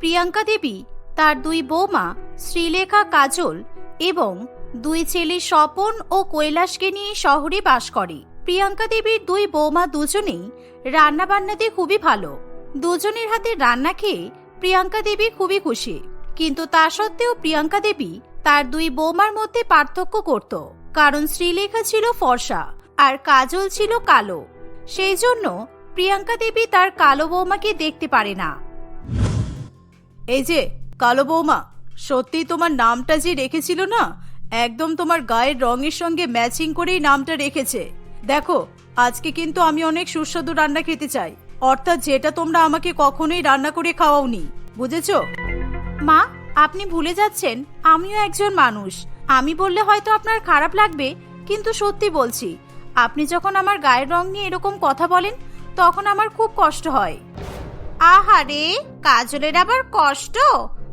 প্রিয়াঙ্কা দেবী, তার দুই বৌমা শ্রীলেখা কাজল এবং দুই ছেলে স্বপন ও কৈলাসকে নিয়ে শহরে বাস করে। প্রিয়াঙ্কা দেবীর দুই বৌমা দুজনেই রান্না বান্নাতে খুবই ভালো। দুজনের হাতে রান্না খেয়ে প্রিয়াঙ্কা দেবী খুবই খুশি। কিন্তু তা সত্ত্বেও প্রিয়াঙ্কা দেবী তার দুই বৌমার মধ্যে পার্থক্য করত। কারণ শ্রীলেখা ছিল ফর্সা আর কাজল ছিল কালো। সেই জন্য প্রিয়াঙ্কা দেবী তার কালো বৌমাকে দেখতে পারে না। এই যে, কালো বৌমা সত্যি তোমার নামটা যে রেখেছিল না, একদম তোমার গায়ের রঙের সঙ্গে ম্যাচিং করেই নামটা রেখেছে। দেখো, আজকে কিন্তু আমি অনেক সুস্বাদু রান্না খেতে চাই। অর্থাৎ যেটা তোমরা আমাকে কখনোই রান্না করে খাওয়াওনি, বুঝেছ? মা, আপনি ভুলে যাচ্ছেন, আমিও একজন মানুষ। আমি বললে হয়তো আপনার খারাপ লাগবে, কিন্তু সত্যি বলছি, আপনি যখন আমার গায়ের রং নিয়ে এরকম কথা বলেন, তখন আমার খুব কষ্ট হয়। আহারে, কাজলের আবার কষ্ট?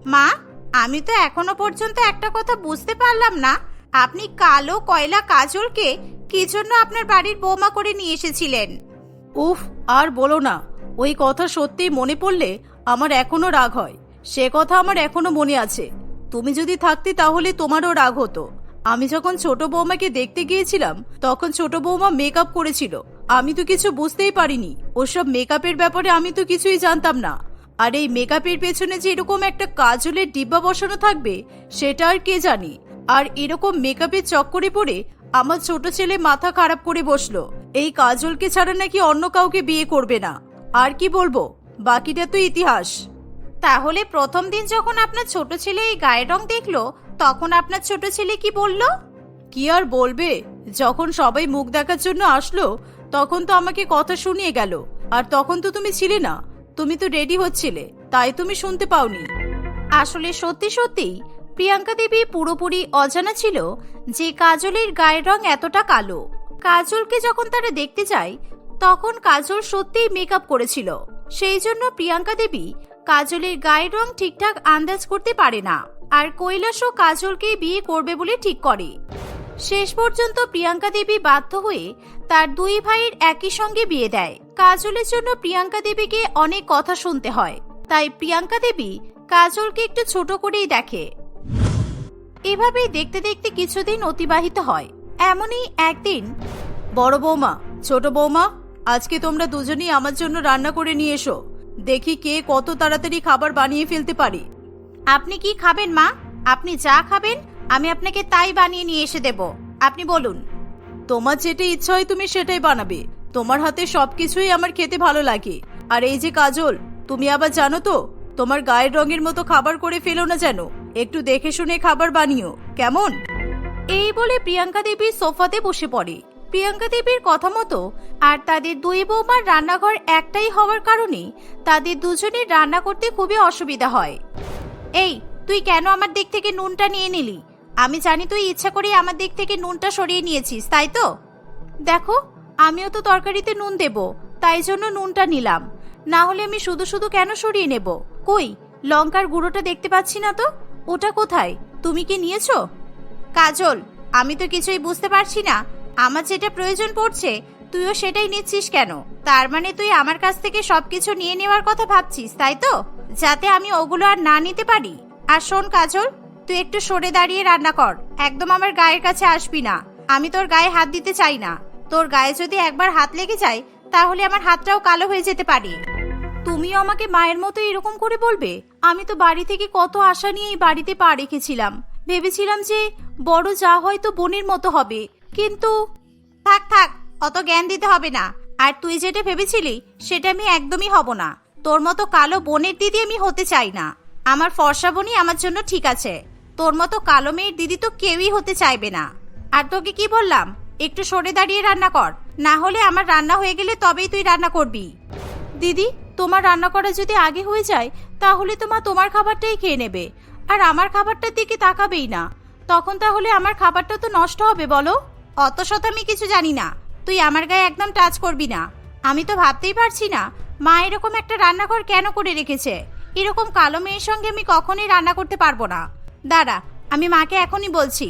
মা, আমি তো এখনও পর্যন্ত একটা কথা বুঝতে পারলাম না। আপনি কালো কয়লা কাজলকে কি জন্য আপনার বাড়ির বৌমা করে নিয়ে এসেছিলেন? উফ, আর বলো না, ওই কথা সত্যি মনে পড়লে আমার এখনও রাগ হয়। সে কথা আমার এখনও মনে আছে। তুমি যদি থাকতে তাহলে তোমারও রাগ হতো। আমি যখন ছোট বৌমাকে দেখতে গিয়েছিলাম, তখন ছোট বৌমা মেকআপ করেছিল। আমি তো কিছু বুঝতেই পারিনি। ওসব মেকআপের ব্যাপারে আমি তো কিছুই জানতাম না। আর এই মেকআপের পেছনে যে এরকম একটা কাজলের ডিব্বা বসানো থাকবে সেটা আর কে জানে? আর এরকম মেকআপের চক্করে পড়ে আমার ছোট ছেলে মাথা খারাপ করে বসল। এই কাজলকে ছাড়া নাকি অন্য কাউকে বিয়ে করবে না। আর কি বলব? বাকিটা তো ইতিহাস। তাহলে প্রথম দিন যখন আপনার ছোট ছেলে এই গায়ের রং দেখল তখন আপনার ছোট ছেলে কি বলল? কি আর বলবে? যখন সবাই মুখ দেখার জন্য আসলো তখন তো আমাকে কথা শুনিয়ে গেল। আর তখন তো তুমি ছিলে না। তুমি তো রেডি হচ্ছিলে। তাই তুমি শুনতে পাওনি। আসলে সত্যি সত্যি, প্রিয়াঙ্কা দেবী পুরোপুরি অজানা ছিল যে কাজলের গায়ের রং এতটা কালো। কাজলকে যখন তারা দেখতে যায়, তখন কাজল সত্যিই মেকআপ করেছিল। সেই জন্য প্রিয়াঙ্কা দেবী কাজলের গায়ের রং ঠিকঠাক আন্দাজ করতে পারে না। আর কৈলাসও কাজলকে বিয়ে করবে বলে ঠিক করে। শেষ পর্যন্ত প্রিয়াঙ্কা দেবী বাধ্য হয়ে তার দুই ভাইয়ের একই সঙ্গে বিয়ে দেয়। কাজলের জন্য প্রিয়াঙ্কা দেবীকে অনেক কথা শুনতে হয়। তাই প্রিয়াঙ্কা দেবী কাজলকে একটু ছোট করেই দেখে। এভাবেই দেখতে দেখতে কিছুদিন অতিবাহিত হয়। এমনই একদিন, বড় বৌমা, ছোট বৌমা, আজকে তোমরা দুজনেই আমার জন্য রান্না করে নিয়ে এসো। দেখি কে কত তাড়াতাড়ি খাবার বানিয়ে ফেলতে পারে। আপনি কি খাবেন মা? আপনি যা খাবেন আমি আপনাকে তাই বানিয়ে নিয়ে এসে দেব। আপনি বলুন। তোমার যেটা ইচ্ছা হয় তুমি সেটাই বানাবে। তোমার হাতে সবকিছুই আমার খেতে ভালো লাগে। আর এই যে কাজল তুমি আবার জানো তো তোমার গায়ের রঙের মতো খাবার করে ফেলো না যেন। একটু দেখে শুনে খাবার বানিও। কেমন? এই বলে প্রিয়াঙ্কা দেবী সোফাতে বসে পড়ে। প্রিয়াঙ্কা দেবীর কথা মতো আর তাদের দুই বৌমার রান্নাঘর একটাই হওয়ার কারণে তাদের দুজনের রান্না করতে খুবই অসুবিধা হয়। এই তুই কেন আমার দিক থেকে নুনটা নিয়ে নিলি? আমি জানি তুই ইচ্ছা করে আমার দিক থেকে নুনটা সরিয়ে নিয়েছিস, তাই তো? দেখো, আমিও তো তরকারিতে নুন দেব, তাই জন্য নুনটা নিলাম। না হলে আমি শুধু শুধু কেন সরিয়ে নেব? কই, লঙ্কার গুঁড়োটা দেখতে পাচ্ছি না তো? ওটা কোথায়? তুমি কি নিয়েছো? কাজল, আমি তো কিছুই বুঝতে পারছি না। আমার যেটা প্রয়োজন পড়ছে, তুইও সেটাই নিচ্ছিস কেন? তার মানে তুই আমার কাছ থেকে সবকিছু নিয়ে নেওয়ার কথা ভাবছিস, তাই তো? যাতে আমি ওগুলো আর না নিতে পারি। আর শোন কাজল তুই একটু সরে দাঁড়িয়ে রান্না কর। একদম আমার গায়ের কাছে আসবি না। আমি তোর গায়ে হাত দিতে চাই না। তোর গায়ে যদি একবার হাত লেগে যায়, তাহলে আমার হাতটাও কালো হয়ে যেতে পারে। তুমিও আমাকে মায়ের মতো এরকম করে বলবে? আমি তো বাড়ি থেকে কত আশা নিয়ে এই বাড়িতে পা রেখেছিলাম। ভেবেছিলাম যে বড় যা হয়তো বোনের মতো হবে। কিন্তু থাক থাক, অত জ্ঞান দিতে হবে না। আর তুই যেটা ভেবেছিলি, সেটা আমি একদমই হব না। তোর মতো কালো বোনের দিদি আমি হতে চাই না। আমার ফর্সা বোনই আমার জন্য ঠিক আছে। তোর মতো কালো মেয়ের দিদি তো কেউই হতে চাইবে না। আর তোকে কি বললাম? একটু সরে দাঁড়িয়ে রান্না কর। না হলে আমার রান্না হয়ে গেলে তবেই তুই রান্না করবি। দিদি, তোমার রান্না করা যদি আগে হয়ে যায়, তাহলে তোমা তোমার খাবারটাই খেয়ে নেবে। আর আমার খাবারটার দিকে তাকাবেই না। তখন তাহলে আমার খাবারটা তো নষ্ট হবে, বলো? অত শত আমি কিছু জানি না। তুই আমার গায়ে একদম টাচ করবি না। আমি তো ভাবতেই পারছি না, মা এরকম একটা রান্নাঘর কেন করে রেখেছে? এরকম কালো মেয়ের সঙ্গে আমি কখনোই রান্না করতে পারব না। দাঁড়া আমি মাকে এখনই বলছি।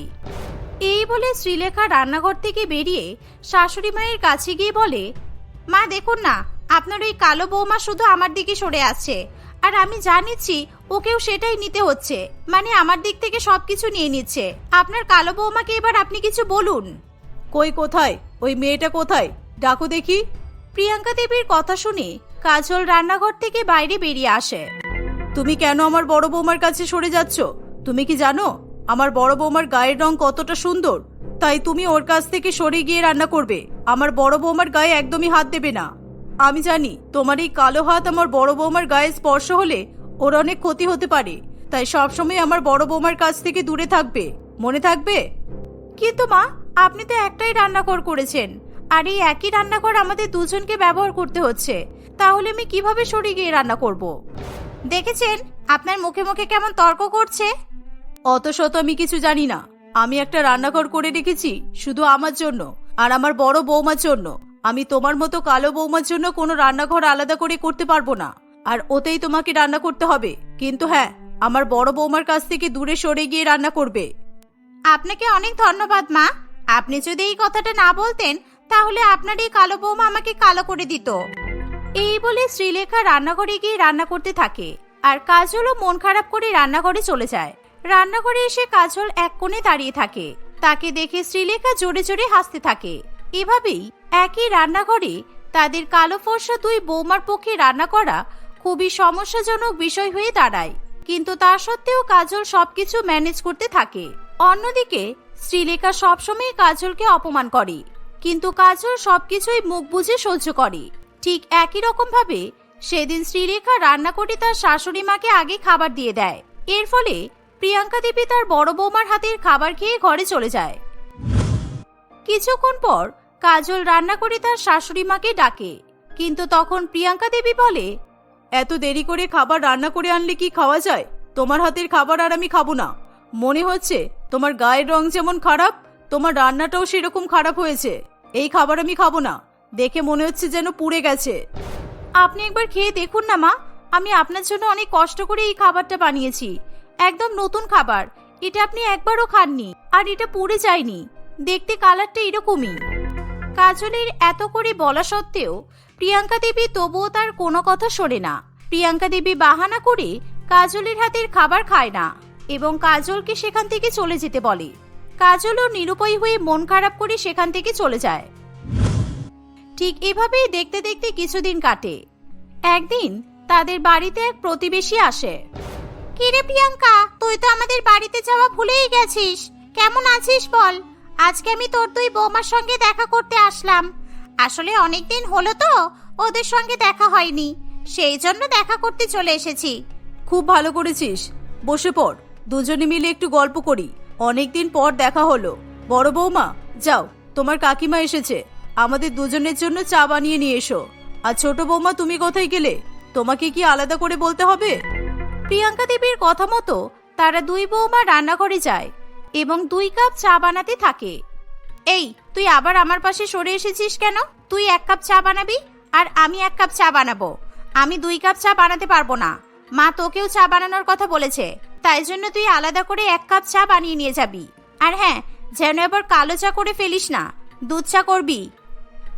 এই বলে শ্রীলেখা রান্নাঘর থেকে বেরিয়ে শাশুড়ি মায়ের কাছে গিয়ে বলে মা দেখুন না আপনার ওই কালো বৌমা শুধু আমার দিকে সরে আছে। আর আমি জানিছি ওকেও সেটাই নিতে হচ্ছে মানে আমার দিক থেকে সবকিছু নিয়ে নিচ্ছে। আপনার কালো বৌমাকে এবার আপনি কিছু বলুন। কই কোথায়? ওই মেয়েটা কোথায়? ডাকো দেখি। প্রিয়াঙ্কা দেবীর কথা শুনে কাজল রান্নাঘর থেকে বাইরে বেরিয়ে আসে। তুমি কেন আমার বড় বৌমার কাছে সরে যাচ্ছ? তুমি কি জানো? আমার বড় বৌমার গায়ের রং কতটা সুন্দর। তাই তুমি ওর কাছ থেকে সরে গিয়ে রান্না করবে। আমার বড় বৌমার গায়ে একদমই হাত দেবে না। আমি জানি তোমার এই কালো হাত আমার বড় বৌমার গায়ে স্পর্শ হলে ওর অনেক ক্ষতি হতে পারে। তাই সবসময় আমার বড় বৌমার কাছ থেকে দূরে থাকবে। মনে থাকবে? কিন্তু মা, আপনি তো একটাই রান্নাঘর করেছেন। আর এই একই রান্নাঘর আমাদের দুজনকে ব্যবহার করতে হচ্ছে। তাহলে আমি কীভাবে সরে গিয়ে রান্না করব? দেখেছেন? আপনার মুখে মুখে কেমন তর্ক করছে? অত শত আমি কিছু জানি না। আমি একটা রান্নাঘর করে রেখেছি, শুধু আমার জন্য, আর আমার বড় বৌমার জন্য। আমি তোমার মতো কালো বৌমার জন্য কোনো রান্নাঘর আলাদা করে করতে পারব না। আর ওতেই তোমাকে রান্না করতে হবে। কিন্তু হ্যাঁ আমার বড় বৌমার কাছ থেকে দূরে সরে গিয়ে রান্না করবে। আপনাকে অনেক ধন্যবাদ, মা। আপনি যদি এই কথাটা না বলতেন, তাহলে আপনার এই কালো বৌমা আমাকে কালো করে দিত। এই বলে শ্রীলেখা রান্নাঘরে গিয়ে রান্না করতে থাকে, আর কাজলও মন খারাপ করে রান্নাঘরে চলে যায়। রান্নাঘরে এসে কাজল এক কোণে দাঁড়িয়ে থাকে। তাকে দেখে শ্রীলেখা জোরে জোরে হাসতে থাকে। এভাবেই একই রান্নাঘরে তাদের কালো ফর্সা দুই বৌমার পক্ষে রান্না করা খুবই সমস্যাজনক বিষয় হয়ে দাঁড়ায়। কিন্তু তা সত্ত্বেও কাজল সবকিছু ম্যানেজ করতে থাকে। অন্যদিকে শ্রীলেখা সবসময় কাজলকে অপমান করে। কিন্তু কাজল সবকিছুই মুখ বুঝে সহ্য করে। ঠিক একই রকম ভাবে সেদিন শ্রীলেখা রান্না করে তার শাশুড়ি মাকে আগে খাবার দিয়ে দেয়। এর ফলে প্রিয়াঙ্কা দেবী তার বড় বৌমার হাতের খাবার খেয়ে ঘরে চলে যায়। কিছুক্ষণ পর কাজল রান্না করে তার শাশুড়ি মাকে ডাকে। কিন্তু তখন প্রিয়াঙ্কা দেবী বলে, এত দেরি করে খাবার রান্না করে আনলে কি খাওয়া যায়? তোমার হাতের খাবার আর আমি খাব না। মনে হচ্ছে তোমার গায়ের রং যেমন খারাপ, তোমার রান্নাটাও সেরকম খারাপ হয়েছে। এই খাবার আমি খাব না। দেখে মনে হচ্ছে যেন পুড়ে গেছে। আপনি একবার খেয়ে দেখুন না মা, আমি আপনার জন্য অনেক কষ্ট করে এই খাবারটা বানিয়েছি। একদম নতুন খাবার। এটা আপনি একবারও খাননি, আর এটা পুড়ে যায়নি। দেখতে কালারটা এরকমই। কাজলের এত করে বলা সত্ত্বেও প্রিয়াঙ্কা দেবী তবুও তার কোনো কথা শোনে না। প্রিয়াঙ্কা দেবী বাহানা করে কাজলের হাতের খাবার খায় না এবং কাজলকে সেখান থেকে চলে যেতে বলে। কাজলও নিরুপায় হয়ে মন খারাপ করে সেখান থেকে চলে যায়। ঠিক এভাবেই দেখতে দেখতে কিছুদিন কাটে। একদিন তাদের বাড়িতে এক প্রতিবেশী আসে। কিরে প্রিয়াঙ্কা? তুই তো আমাদের বাড়িতে যাওয়া ভুলেই গেছিস। কেমন আছিস বল? আজকে আমি তোর দুই বৌমার সঙ্গে দেখা করতে আসলাম। আসলে অনেকদিন হলো তো, ওদের সঙ্গে দেখা হয়নি। সেই জন্য দেখা করতে চলে এসেছি। খুব ভালো করেছিস। বসে পড়। দুজনে মিলে একটু গল্প করি। অনেকদিন পর দেখা হলো। বড় বৌমা, যাও। তোমার কাকিমা এসেছে। আমাদের দুজনের জন্য চা বানিয়ে নিয়ে এসো। আর ছোট বৌমা, তুমি কোথায় গেলে? তোমাকে কি আলাদা করে বলতে হবে? প্রিয়াঙ্কা দেবীর কথা মতো তারা দুই বৌমা রান্নাঘরে যায় এবং দুই কাপ চা বানাতে থাকে। এই, তুই আবার আমার পাশে সরে এসেছিস কেন? তুই এক কাপ চা বানাবি আর আমি এক কাপ চা বানাবো। আমি দুই কাপ চা বানাতে পারব না। মা তোকেও চা বানানোর কথা বলেছে। তাই জন্য তুই আলাদা করে এক কাপ চা বানিয়ে নিয়ে যাবি। আর হ্যাঁ যেন এবার কালো চা করে ফেলিস না। দুধ চা করবি।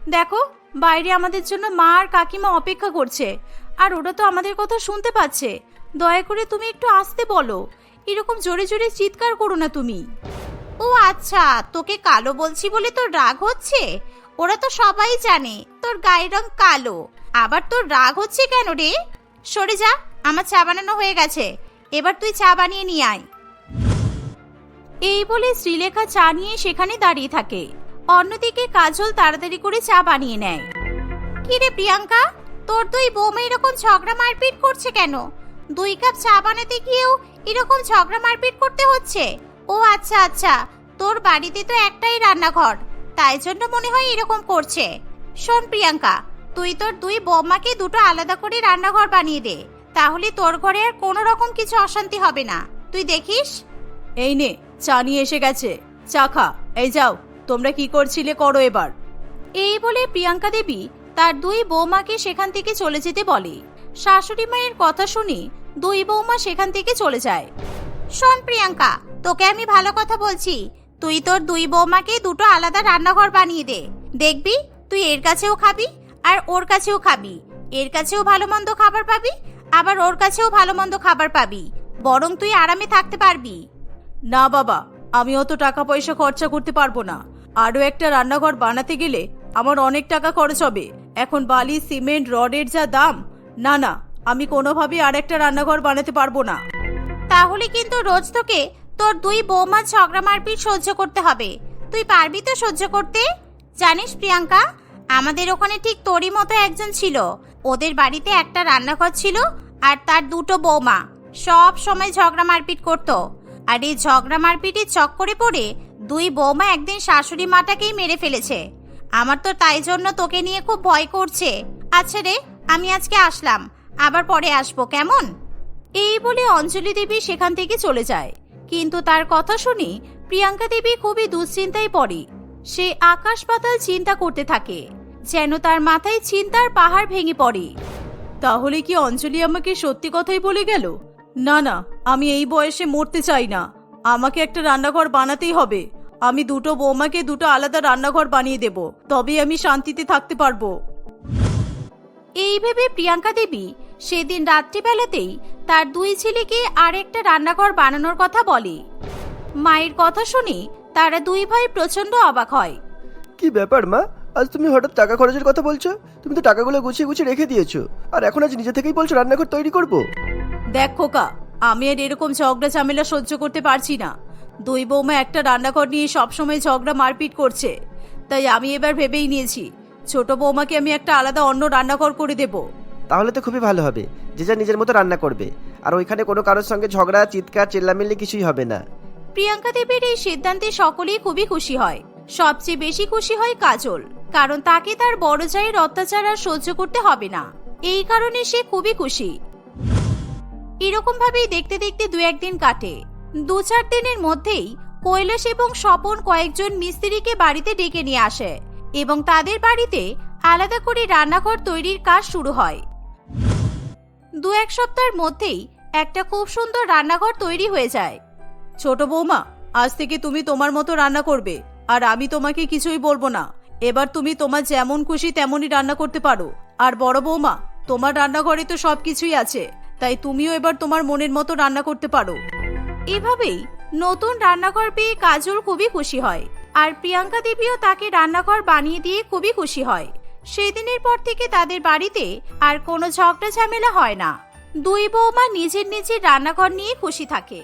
দেখো, বাইরে আমাদের জন্য মা আর কাকিমা অপেক্ষা করছে। আর ওরা তো আমাদের কথা শুনতে পাচ্ছে। দয়া করে তুমি একটু আসতে বলো। এরকম জোরে জোরে চিৎকার করো না তুমি। ও আচ্ছা তোকে কালো বলছি বলে তোর রাগ হচ্ছে? ওরা তো সবাই জানে, তোর গায়ের রং কালো। আবার তোর রাগ হচ্ছে কেন রে? সরে যা, আমার চা বানানো হয়ে গেছে। এবার তুই চা বানিয়ে নিয়ে আয়। এই বলে শ্রীলেখা চা নিয়ে সেখানে দাঁড়িয়ে থাকে। অন্যদিকে কাজল তাড়াতাড়ি করে চা বানিয়ে নেয়। কি রে প্রিয়াঙ্কা, তোর দুই বৌমা এরকম ঝগড়া মারপিট করছে কেন? দুই কাপ চা বানাতে গিয়েও এরকম ঝগড়া মারপিট করতে হচ্ছে। ও আচ্ছা আচ্ছা তোর বাড়িতে তো একটাই রান্নাঘর তাই জন্য মনে হয় এরকম করছে। শোন প্রিয়াঙ্কা তুই তোর দুই বৌমাকে দুটো আলাদা করে রান্নাঘর বানিয়ে দে তাহলে তোর ঘরে আর কোনো রকম কিছু অশান্তি হবে না। তুই দেখিস? এই নে চা নিয়ে এসে গেছে। চা খা এই যাও তোমরা কি করছিলে করো এবার। এই বলে প্রিয়াঙ্কা দেবী তার দুই বৌমাকে সেখান থেকে চলে যেতে বলে। শাশুড়ি মায়ের কথা শুনে দুই বৌমা সেখান থেকে চলে যায়। শোন প্রিয়াঙ্কা, তোকে আমি ভালো কথা বলছি। তুই তোর দুই বৌমাকে দুটো আলাদা রান্নাঘর বানিয়ে দে। দেখবি, তুই এর কাছেও খাবি আর ওর কাছেও খাবি। এর কাছেও ভালো মন্দ খাবার পাবি, আবার ওর কাছেও ভালো মন্দ খাবার পাবি। বরং তুই আরামে থাকতে পারবি। না বাবা, আমি অত টাকা পয়সা খরচা করতে পারব না। আরও একটা রান্নাঘর বানাতে গেলে আমার অনেক টাকা খরচ হবে। এখন বালি, সিমেন্ট, রডের যা দাম, না না আমি কোনোভাবেই আর একটা রান্নাঘর বানাতে পারব না। তাহলে কিন্তু রোজ তোকে তোর দুই বৌমা ঝগড়া মারপিট সহ্য করতে হবে। তুই পারবি তো সহ্য করতে? জানিস প্রিয়াঙ্কা, আমাদের ওখানে ঠিক তোরই মতো একজন ছিল। ওদের বাড়িতে একটা রান্নাঘর ছিল আর তার দুটো বৌমা। সব সময় ঝগড়া মারপিট করতো। আর এই ঝগড়া মারপিটের চক্করে পড়ে দুই বৌমা একদিন শাশুড়ি মাটাকেই মেরে ফেলেছে। আমার তো তাই জন্য তোকে নিয়ে খুব ভয় করছে। আচ্ছা রে, আমি আজকে আসলাম। আবার পরে আসব, কেমন? এই বলে অঞ্জলি দেবী সেখান থেকে চলে যায়। কিন্তু তার কথা শুনি প্রিয়াঙ্কা দেবী খুবই দুশ্চিন্তায় পড়ে। সে আকাশ পাতাল চিন্তা করতে থাকে, যেন তার মাথায় চিন্তার পাহাড় ভেঙে পড়ে। তাহলে কি অঞ্জলি আমাকে সত্যি কথাই বলে গেল? না না, আমি এই বয়সে মরতে চাই না। আমাকে একটা রান্নাঘর বানাতেই হবে। আমি দুটো বৌমাকে দুটো আলাদা রান্নাঘর বানিয়ে দেব। তবেই আমি শান্তিতে থাকতে পারব। এই ভেবে প্রিয়াঙ্কা দেবী সেদিন রাত্রিবেলাতেই তার দুই ছেলেকে আর একটা রান্নাঘর বানানোর কথা বলে। মায়ের কথা শুনে তারা দুই ভাই প্রচণ্ড অবাক হয়। কি ব্যাপার মা? আজ তুমি হঠাৎ টাকা খরচের কথা বলছো? তুমি তো টাকাগুলো গুছিয়ে গুছিয়ে রেখে দিয়েছ। আর এখন আজ নিজে থেকেই বলছো রান্নাঘর তৈরি করব? দেখ খোকা আমি আর এরকম ঝগড়া ঝামেলা সহ্য করতে পারছি না। দুই বৌমা একটা রান্নাঘর নিয়ে সবসময় ঝগড়া মারপিট করছে। তাই আমি এবার ভেবেই নিয়েছি ছোট বৌমাকে আমি একটা আলাদা অন্য রান্নাঘর করে দেব। তাহলে তো খুবই ভালো হবে। যে যা নিজের মতো রান্না করবে। আর ওইখানে কোনো কারোর সঙ্গে ঝগড়া, চিৎকার, চেল্লামিল্লি কিছুই হবে না। প্রিয়াঙ্কা দেবীর এই সিদ্ধান্তে সকলেই খুবই খুশি হয়। সবচেয়ে বেশি খুশি হয় কাজল, কারণ তাকে তার বড় জায়ের অত্যাচার আর সহ্য করতে হবে না। এই কারণে সে খুবই খুশি। এরকম ভাবেই দেখতে দেখতে দু একদিন কাটে। দু চার দিনের মধ্যেই কৈলাস এবং স্বপন কয়েকজন মিস্ত্রিকে বাড়িতে ডেকে নিয়ে আসে এবং তাদের বাড়িতে আলাদা করে রান্নাঘর তৈরির কাজ শুরু হয়। দু এক সপ্তাহের মধ্যেই একটা খুব সুন্দর রান্নাঘর তৈরি হয়ে যায়। ছোট বৌমা, আজ থেকে তুমি তোমার মতো রান্না করবে, আর আমি তোমাকে কিছুই বলব না। এবার তুমি তোমার যেমন খুশি তেমনই রান্না করতে পারো। আর বড় বৌমা, তোমার রান্নাঘরে তো সব কিছুই আছে, তাই তুমিও এবার তোমার মনের মতো রান্না করতে পারো। এভাবেই নতুন রান্নাঘর পেয়ে কাজল খুবই খুশি হয়, আর প্রিয়াঙ্কা দেবীও তাকে রান্নাঘর বানিয়ে দিয়ে খুবই খুশি হয়। সেদিনের পর থেকে তাদের বাড়িতে আর কোনো ঝগড়া ঝামেলা হয় না। দুই বৌমা নিজের নিজের রান্নাঘর নিয়ে খুশি থাকে।